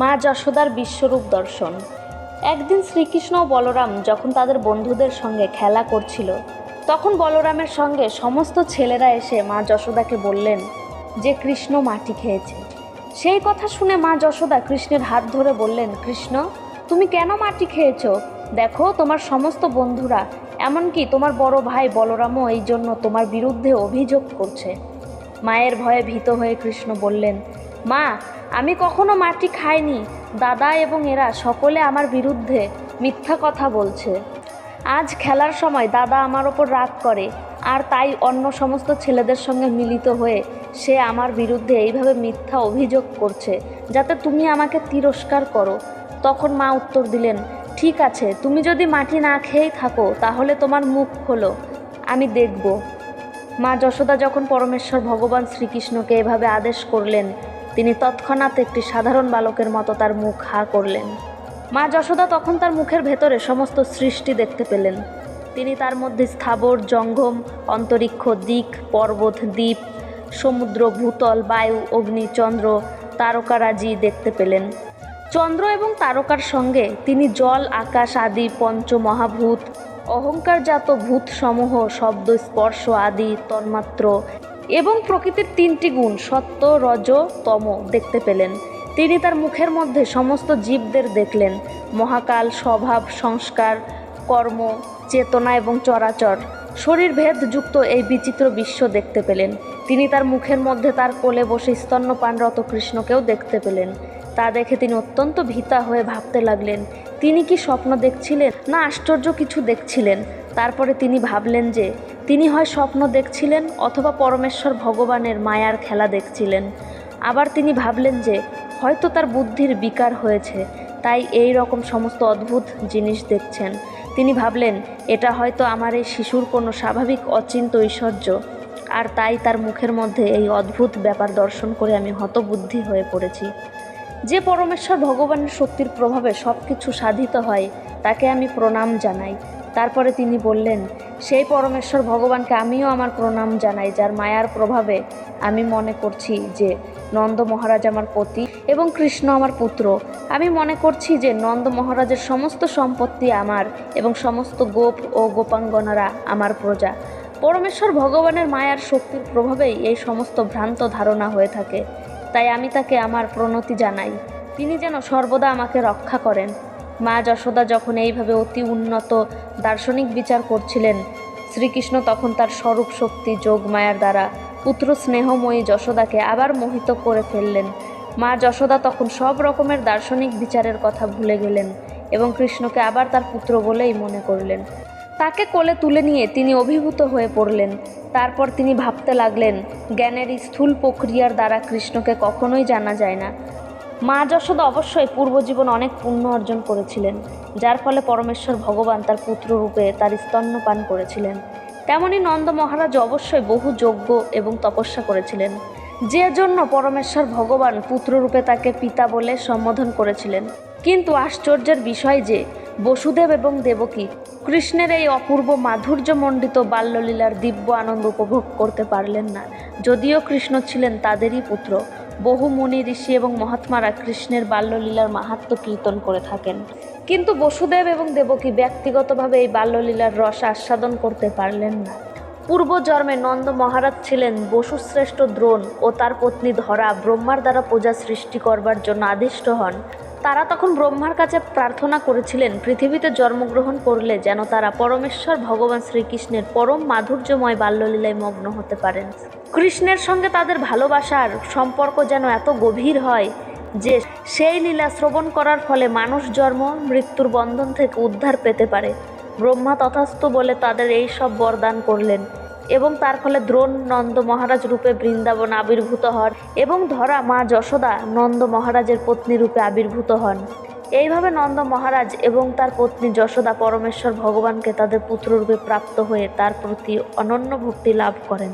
মা যশোদার বিশ্বরূপ দর্শন। একদিন শ্রীকৃষ্ণ ও বলরাম যখন তাদের বন্ধুদের সঙ্গে খেলা করছিল, তখন বলরামের সঙ্গে সমস্ত ছেলেরা এসে মা যশোদাকে বললেন যে কৃষ্ণ মাটি খেয়েছে। সেই কথা শুনে মা যশোদা কৃষ্ণের হাত ধরে বললেন, কৃষ্ণ, তুমি কেন মাটি খেয়েছো? দেখো, তোমার সমস্ত বন্ধুরা, এমনকি তোমার বড় ভাই বলরামও এই জন্য তোমার বিরুদ্ধে অভিযোগ করছে। মায়ের ভয়ে ভীত হয়ে কৃষ্ণ বললেন মা, আমি কখনো মাটি খাইনি। দাদা এবং এরা সকলে আমার বিরুদ্ধে মিথ্যা কথা বলছে। আজ খেলার সময় দাদা আমার ওপর রাগ করে, আর তাই অন্য সমস্ত ছেলেদের সঙ্গে মিলিত হয়ে সে আমার বিরুদ্ধে এইভাবে মিথ্যা অভিযোগ করছে, যাতে তুমি আমাকে তিরস্কার করো। তখন মা উত্তর দিলেন, ঠিক আছে, তুমি যদি মাটি না খেয়েই থাকো, তাহলে তোমার মুখ খোলো, আমি দেখব। মা যশোদা যখন পরমেশ্বর ভগবান শ্রীকৃষ্ণকে এভাবে আদেশ করলেন তিনি তৎক্ষণাৎ একটি সাধারণ বালকের মতো তার মুখ হা করলেন। মা যশোদা তখন তার মুখের ভেতরে সমস্ত সৃষ্টি দেখতে পেলেন। তিনি তার মধ্যে স্থাবর, জঙ্গম, অন্তরিক্ষ দিক, পর্বত, দ্বীপ, সমুদ্র, ভূতল, বায়ু অগ্নি চন্দ্র তারকারাজি দেখতে পেলেন। চন্দ্র এবং তারকার সঙ্গে তিনি জল, আকাশ আদি পঞ্চ মহাভূত অহংকারজাত ভূত সমূহ শব্দ, স্পর্শ আদি তন্মাত্র এবং প্রকৃতির তিনটি গুণ, সত্য, রজ, তম দেখতে পেলেন। তিনি তার মুখের মধ্যে সমস্ত জীবদের দেখলেন। মহাকাল, স্বভাব, সংস্কার, কর্ম, চেতনা এবং চরাচর শরীর ভেদযুক্ত এই বিচিত্র বিশ্ব দেখতে পেলেন। তিনি তার মুখের মধ্যে তার কোলে বসে স্তন্যপানরত কৃষ্ণকেও দেখতে পেলেন। তা দেখে তিনি অত্যন্ত ভীতা হয়ে ভাবতে লাগলেন, তিনি কি স্বপ্ন দেখছিলেন? না, আশ্চর্য কিছু দেখছিলেন। তারপরে তিনি ভাবলেন যে তিনি হয় স্বপ্ন দেখছিলেন অথবা পরমেশ্বর ভগবানের মায়ার খেলা দেখছিলেন। আবার তিনি ভাবলেন যে হয়তো তার বুদ্ধির বিকার হয়েছে, তাই এই রকম সমস্ত অদ্ভুত জিনিস দেখছেন। তিনি ভাবলেন, এটা হয়তো আমার এই শিশুর কোনো স্বাভাবিক অচিন্ত ঐশ্বর্য, আর তাই তার মুখের মধ্যে এই অদ্ভুত ব্যাপার দর্শন করে আমি হতবুদ্ধি হয়ে পড়েছি। যে পরমেশ্বর ভগবানের শক্তির প্রভাবে সব কিছু সাধিত হয়, তাকে আমি প্রণাম জানাই। তারপরে তিনি বললেন, সেই পরমেশ্বর ভগবানকে আমিও আমার প্রণাম জানাই, যার মায়ার প্রভাবে আমি মনে করছি যে নন্দ মহারাজ আমার পতি এবং কৃষ্ণ আমার পুত্র। আমি মনে করছি যে নন্দ মহারাজের সমস্ত সম্পত্তি আমার এবং সমস্ত গোপ ও গোপাঙ্গনারা আমার প্রজা। পরমেশ্বর ভগবানের মায়ার শক্তির প্রভাবেই এই সমস্ত ভ্রান্ত ধারণা হয়ে থাকে। তাই আমি তাকে আমার প্রণতি জানাই। তিনি যেন সর্বদা আমাকে রক্ষা করেন। মা যশোদা যখন এইভাবে অতি উন্নত দার্শনিক বিচার করছিলেন, শ্রীকৃষ্ণ তখন তার স্বরূপ শক্তি যোগমায়ার দ্বারা পুত্র স্নেহময়ী যশোদাকে আবার মোহিত করে ফেললেন। মা যশোদা তখন সব রকমের দার্শনিক বিচারের কথা ভুলে গেলেন এবং কৃষ্ণকে আবার তার পুত্র বলেই মনে করলেন। তাকে কোলে তুলে নিয়ে তিনি অভিভূত হয়ে পড়লেন। তারপর তিনি ভাবতে লাগলেন, জ্ঞানের স্থূল প্রক্রিয়ার দ্বারা কৃষ্ণকে কখনোই জানা যায় না। মা যশোদা অবশ্যই পূর্বজীবন অনেক পুণ্য অর্জন করেছিলেন, যার ফলে পরমেশ্বর ভগবান তার পুত্র রূপে তার স্তন্যপান করেছিলেন। তেমনি নন্দ মহারাজ অবশ্যই বহু যজ্ঞ এবং তপস্যা করেছিলেন। যে জন্য পরমেশ্বর ভগবান পুত্ররূপে তাকে পিতা বলে সম্বোধন করেছিলেন। কিন্তু আশ্চর্যের বিষয় যে, বসুদেব এবং দেবকী কৃষ্ণের এই অপূর্ব মাধুর্যমণ্ডিত বাল্যলীলার দিব্য আনন্দ উপভোগ করতে পারলেন না, যদিও কৃষ্ণ ছিলেন তাদেরই পুত্র। বহু মুনি ঋষি এবং মহাত্মারা কৃষ্ণের বাল্যলীলার মাহাত্ম কীর্তন করে থাকেন। কিন্তু বসুদেব এবং দেবকী ব্যক্তিগতভাবে এই বাল্যলীলার রস আস্বাদন করতে পারলেন না। পূর্বজন্মে নন্দ মহারাজ ছিলেন বসুশ্রেষ্ঠ দ্রোণ ও তার পত্নী ধরা ব্রহ্মার দ্বারা পূজা সৃষ্টি করবার জন্য আদিষ্ট হন। তারা তখন ব্রহ্মার কাছে প্রার্থনা করেছিলেন, পৃথিবীতে জন্মগ্রহণ করলে যেন তারা পরমেশ্বর ভগবান শ্রীকৃষ্ণের পরম মাধুর্যময় বাল্যলীলায় মগ্ন হতে পারেন। কৃষ্ণের সঙ্গে তাদের ভালোবাসার সম্পর্ক যেন এত গভীর হয় যে সেই লীলা শ্রবণ করার ফলে মানুষ জন্ম, মৃত্যুর বন্ধন থেকে উদ্ধার পেতে পারে। ব্রহ্মা তথাস্থ বলে তাদের এই সব বরদান করলেন। এবং তার ফলে দ্রোণ নন্দ মহারাজ রূপে বৃন্দাবন আবির্ভূত হন এবং ধরা মা যশোদা নন্দ মহারাজের পত্নী রূপে আবির্ভূত হন। এইভাবে নন্দ মহারাজ এবং তার পত্নী যশোদা পরমেশ্বর ভগবানকে তাদের পুত্ররূপে প্রাপ্ত হয়ে তার প্রতি অনন্য ভক্তি লাভ করেন।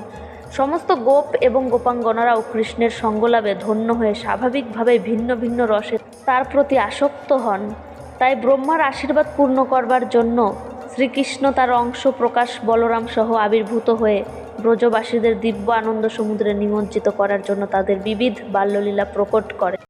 সমস্ত গোপ এবং গোপাঙ্গনারাও কৃষ্ণের সঙ্গলাভে ধন্য হয়ে স্বাভাবিকভাবে ভিন্ন ভিন্ন রসে তার প্রতি আসক্ত হন। তাই ব্রহ্মার আশীর্বাদ পূর্ণ করবার জন্য শ্রীকৃষ্ণ তার অংশ প্রকাশ বলরাম সহ আবির্ভূত হয়ে ব্রজবাসীদের দিব্য আনন্দ সমুদ্রে নিমজ্জিত করার জন্য তাদের বিবিধ বাল্যলীলা প্রকট করে।